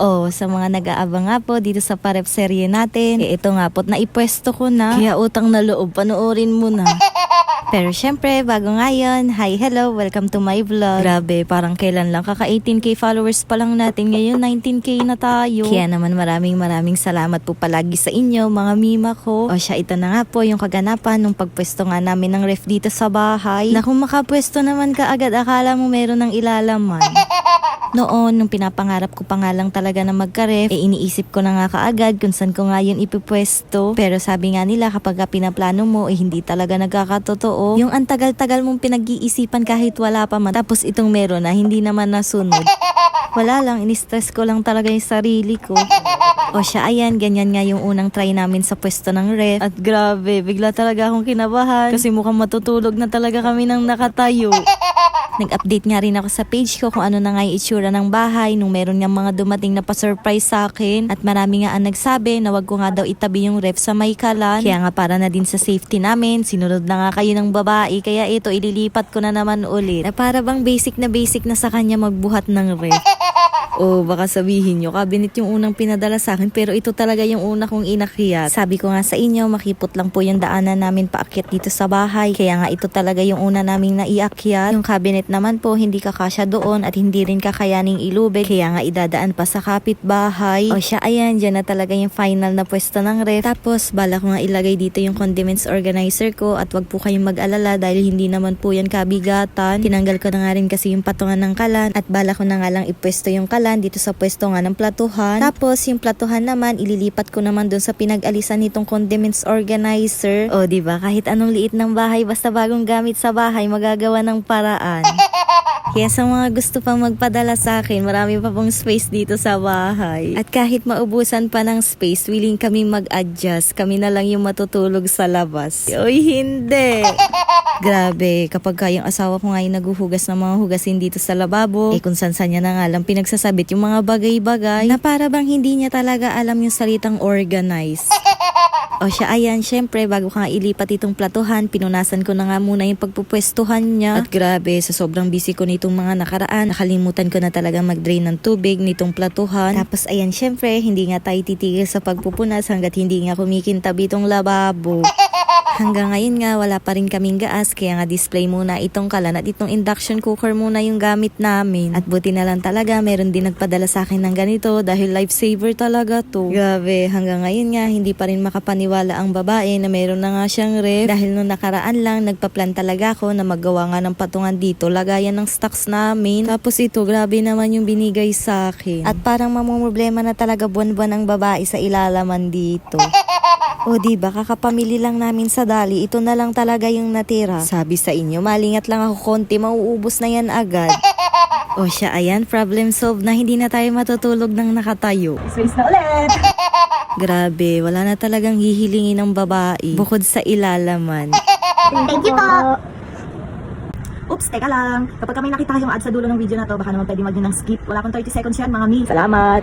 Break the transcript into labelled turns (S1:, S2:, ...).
S1: Oh, sa mga nag-aabang nga po dito sa parep serye natin, eh, ito nga po, naipwesto ko na. Kaya utang na loob, panoorin mo na. Pero syempre, bago ngayon, hi, hello, welcome to my vlog. Grabe, parang kailan lang, kaka 18k followers pa lang natin, ngayon 19k na tayo. Kaya naman maraming maraming salamat po palagi sa inyo, mga mima ko. O siya, ito na nga po yung kaganapan nung pagpwesto nga namin ng ref dito sa bahay. Na kung makapwesto naman ka agad, akala mo meron ng ilalaman. Noon, nung pinapangarap ko pa nga lang talaga na magka-ref, eh iniisip ko na nga kaagad kung saan ko nga yun ipipwesto. Pero sabi nga nila kapag ka pinaplano mo, eh hindi talaga nagkakatotoo. Yung ang tagal-tagal mong pinag-iisipan kahit wala pa man, tapos itong meron na, hindi naman nasunod. Wala lang, in-stress ko lang talaga yung sarili ko. O siya, ayan, ganyan nga yung unang try namin sa pwesto ng ref. At grabe, bigla talaga akong kinabahan. Kasi mukhang matutulog na talaga kami nang nakatayo. Nag-update nga rin ako sa page ko kung ano na nga yung itsura ng bahay nung meron nga mga dumating na pa-surprise sa akin. At marami nga ang nagsabi na wag ko nga daw itabi yung ref sa may kalan. Kaya nga para na din sa safety namin, sinunod na nga kayo ng babae. Kaya ito, ililipat ko na naman ulit. Na para bang basic na basic na sa kanya magbuhat ng ref. O baka sabihin nyo, cabinet yung unang pinadala sa akin pero ito talaga yung una kong inakyat. Sabi ko nga sa inyo, makipot lang po yung daanan namin paakyat dito sa bahay. Kaya nga ito talaga yung una naming naiakyat. Yung cabinet naman po, hindi kakasya doon at hindi rin kakayaning ilubeg. Kaya nga idadaan pa sa kapitbahay. O siya, ayan, dyan na talaga yung final na pwesto ng ref. Tapos, bala ko nga ilagay dito yung condiments organizer ko at wag po kayong mag-alala dahil hindi naman po yan kabigatan. Tinanggal ko na nga rin kasi yung patungan ng kalan at bala ko na nga lang ipwesto yung kalan dito sa pwesto nga ng platuhan. Tapos yung platuhan naman ililipat ko naman doon sa pinag-alisan nitong condiments organizer. O di ba kahit anong liit ng bahay basta bagong gamit sa bahay magagawa ng paraan. Kaya sa mga gusto pang magpadala sa akin, marami pa pong space dito sa bahay. At kahit maubusan pa ng space, willing kami mag-adjust. Kami na lang yung matutulog sa labas. Uy, hindi! Grabe, kapag ka yung asawa ko nga yung naguhugas ng mga hugasin dito sa lababo, eh kung saan niya na nga lang pinagsasabit yung mga bagay-bagay na para bang hindi niya talaga alam yung salitang organize. O siya, ayan, syempre, bago ka ilipat itong platuhan, pinunasan ko na nga muna yung pagpupwestuhan niya. At grabe, sa sobrang busy ko nitong mga nakaraan, nakalimutan ko na talaga mag-drain ng tubig nitong platuhan. Tapos, ayan, syempre, hindi nga tayo titigil sa pagpupunas hanggat hindi nga kumikintab itong lababo. Hanggang ngayon nga, wala pa rin kaming gaas, kaya nga display muna itong kalan at itong induction cooker muna yung gamit namin. At buti na lang talaga, meron din nagpadala sa akin ng ganito dahil lifesaver talaga to. Grabe, hanggang ngayon nga, hindi pa rin makapaniwala ang babae na meron na nga siyang ref. Dahil nung nakaraan lang, nagpa-plan talaga ako na maggawa nga ng patungan dito, lagayan ng stocks namin. Tapos ito, grabe naman yung binigay sa akin. At parang mamumroblema na talaga buwan-buwan ang babae sa ilalaman dito. O di ba kakapamili lang namin sa dali, ito na lang talaga yung natira. Sabi sa inyo, malingat lang ako konti, mauubos na yan agad. O siya, ayan, problem solved na hindi na tayo matutulog ng nakatayo.
S2: Space na ulit!
S1: Grabe, wala na talagang hihilingin ng babae bukod sa ilalaman.
S2: Thank you po! Oops, teka lang. Kapag kami nakita yung ad sa dulo ng video na to, baka naman pwede mag ng skip. Wala akong 30 seconds yan, mga mi. Salamat!